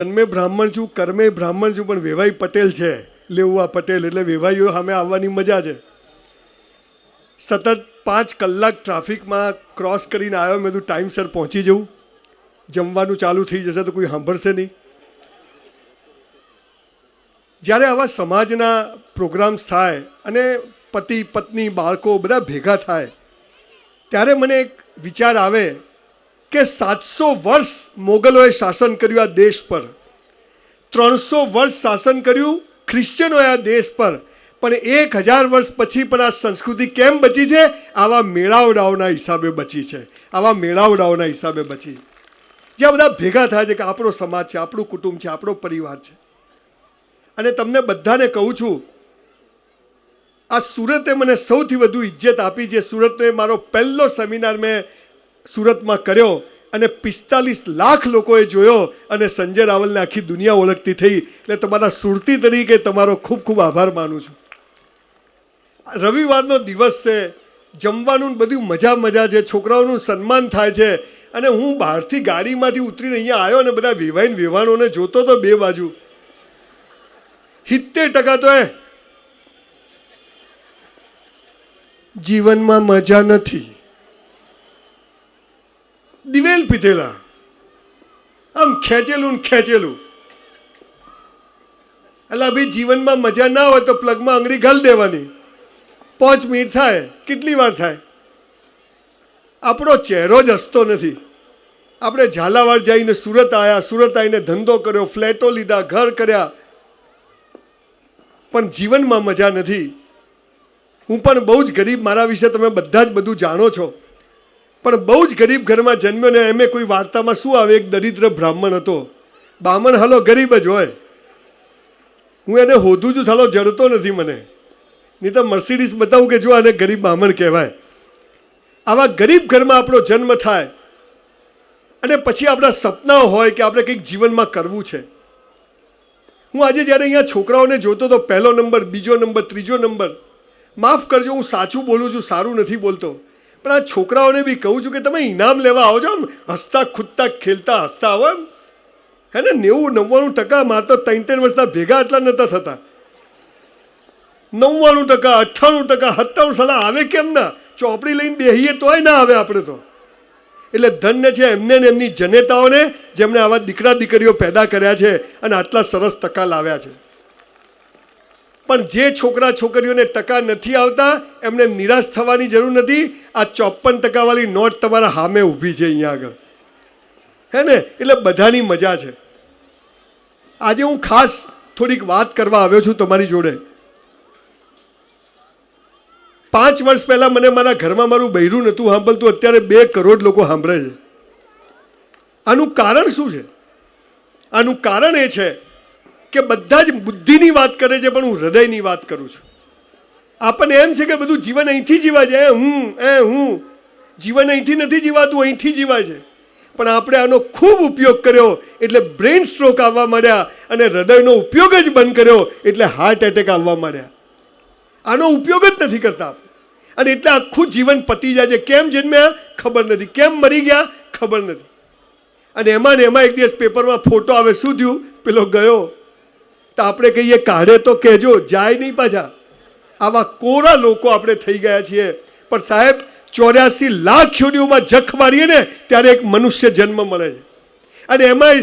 જન્મે બ્રાહ્મણ છું, કર્મે બ્રાહ્મણ છું, પણ વેવાઈ પટેલ છે. લેઉવા પટેલ એટલે વેવાઈઓ સામે આવવાની મજા છે. સતત પાંચ કલાક ટ્રાફિકમાં ક્રોસ કરીને આવ્યો, મેં તો ટાઈમસર પહોંચી જવું જમવાનું ચાલુ થઈ જશે તો કોઈ સાંભળશે નહીં. જ્યારે આવા સમાજના પ્રોગ્રામ્સ થાય અને પતિ, પત્ની, બાળકો બધા ભેગા થાય, ત્યારે મને એક વિચાર આવે કે સાતસો વર્ષ મોગલોએ શાસન કર્યું આ દેશ પર. ત્રણસો વર્ષ શાસન કર્યું ખ્રિશ્ચનોએ આ દેશ પર. પણ એક હજાર વર્ષ પછી પણ આ સંસ્કૃતિ કેમ બચી છે? આવા મેળાવડાઓના હિસાબે બચી છે. આવા મેળાવડાઓના હિસાબે બચી. જ્યાં બધા ભેગા થાય છે કે આપણો સમાજ છે, આપણું કુટુંબ છે, આપણો પરિવાર છે. અને તમને બધાને કહું છું, આ સુરતે મને સૌથી વધુ ઇજ્જત આપી છે. સુરતનો એ મારો પહેલો સેમિનાર મેં સુરતમાં કર્યો અને પિસ્તાલીસ લાખ લોકોએ જોયો અને સંજય રાવલને આખી દુનિયા ઓળખતી થઈ. એટલે તમારા સુરતી તરીકે તમારો ખૂબ ખૂબ આભાર માનું છું. રવિવારનો દિવસ છે, જમવાનું બધું મજા મજા છે, છોકરાઓનું સન્માન થાય છે. અને હું બહારથી ગાડીમાંથી ઉતરીને અહીંયા આવ્યો અને બધા વેવાઈને વેવાણોને જોતો તો બે બાજુ. સિત્તેર ટકા તો એ. જીવનમાં મજા નથી. દિવેલ પીધેલા આમ ખેંચેલું ને ખેંચેલું. એટલે ભાઈ, જીવનમાં મજા ના હોય તો પ્લગમાં આંગળી ઘાલ દેવાની. પાંચ મિનિટ થાય, કેટલી વાર થાય? આપણો ચહેરો જ હસતો નથી. આપણે ઝાલાવાડ જઈને સુરત આવ્યા સુરત આવીને ધંધો કર્યો, ફ્લેટો લીધા, ઘર કર્યા. પણ જીવનમાં મજા નથી. હું પણ બહુ જ ગરીબ, મારા વિશે તમે બધા જ બધું જાણો છો. પણ બહુ જ ગરીબ ઘરમાં જન્મ્યો ને એમ કોઈ વાર્તામાં શું આવે? એક દરિદ્ર બ્રાહ્મણ હતો. બ્રાહ્મણ હાલો, ગરીબ જ હોય. હું એને હોધું છું, હાલો, જડતો નથી મને. નહીં તો મર્સિડીસ બતાવું કે જો આને ગરીબ બ્રાહ્મણ કહેવાય. આવા ગરીબ ઘરમાં આપણો જન્મ થાય અને પછી આપણા સપનાઓ હોય કે આપણે કંઈક જીવનમાં કરવું છે. હું આજે જ્યારે અહીંયા છોકરાઓને જોતો તો પહેલો નંબર, બીજો નંબર, ત્રીજો નંબર, માફ કરજો, હું સાચું બોલું છું, સારું નથી બોલતો. પણ આ છોકરાઓને બી કહું છું કે તમે ઇનામ લેવા આવો છો આમ, હસતા ખૂદતા ખેલતા હસતા આવો એમ. હે ને, નેવું નવ્વાણું ટકા માર તો ત્રણ ત્રણ વર્ષના ભેગા એટલા નહોતા થતા. નવ્વાણું ટકા, અઠ્ઠાણું ટકા, સત્તાણું સલાહ આવે કેમ ના? ચોપડી લઈને બેહીએ તોય ના આવે આપણે તો. એટલે ધન્ય છે એમને ને એમની જનેતાઓને જેમણે આવા દીકરા દીકરીઓ પેદા કર્યા છે અને આટલા સરસ ટકા લાવ્યા છે. પણ જે છોકરા છોકરીઓને ટકા નથી આવતા, એમને નિરાશ થવાની જરૂર નથી. આ ચોપન ટકાવાળી નોટ તમારા સામે ઊભી છે અહીંયા આગળ. હે ને? એટલે બધાની મજા છે. આજે હું ખાસ થોડીક વાત કરવા આવ્યો છું તમારી જોડે. પાંચ વર્ષ પહેલાં મને મારા ઘરમાં મારું બૈરું નહોતું સાંભળતું, અત્યારે બે કરોડ લોકો સાંભળે છે. આનું કારણ શું છે? આનું કારણ એ છે કે બધા જ બુદ્ધિની વાત કરે છે, પણ હું હૃદયની વાત કરું છું. આપણને એમ છે કે બધું જીવન અહીંથી જીવા છે. હું, એ હું. જીવન અહીંથી નથી જીવાતું, અહીંથી જીવા છે. પણ આપણે આનો ખૂબ ઉપયોગ કર્યો, એટલે બ્રેઇન સ્ટ્રોક આવવા માંડ્યા અને હૃદયનો ઉપયોગ જ બંધ કર્યો, એટલે હાર્ટ એટેક આવવા માંડ્યા. આનો ઉપયોગ જ નથી કરતા આપણે. અને એટલે આખું જીવન પતી જાય છે. કેમ જન્મ્યા? ખબર નથી. કેમ મરી ગયા? ખબર નથી. અને એમાં ને એમાં એક દિવસ પેપરમાં ફોટો આવે, શું થયું? પેલો ગયો. તો આપણે કહીએ, કાઢે તો કહેજો, જાય નહીં પાછા. આવા કોરા લોકો આપણે થઈ ગયા છીએ. પણ સાહેબ, ચોર્યાસી લાખ યોનીઓમાં જખ મારીએ ને, ત્યારે એક મનુષ્ય જન્મ મળે છે. અને એમાં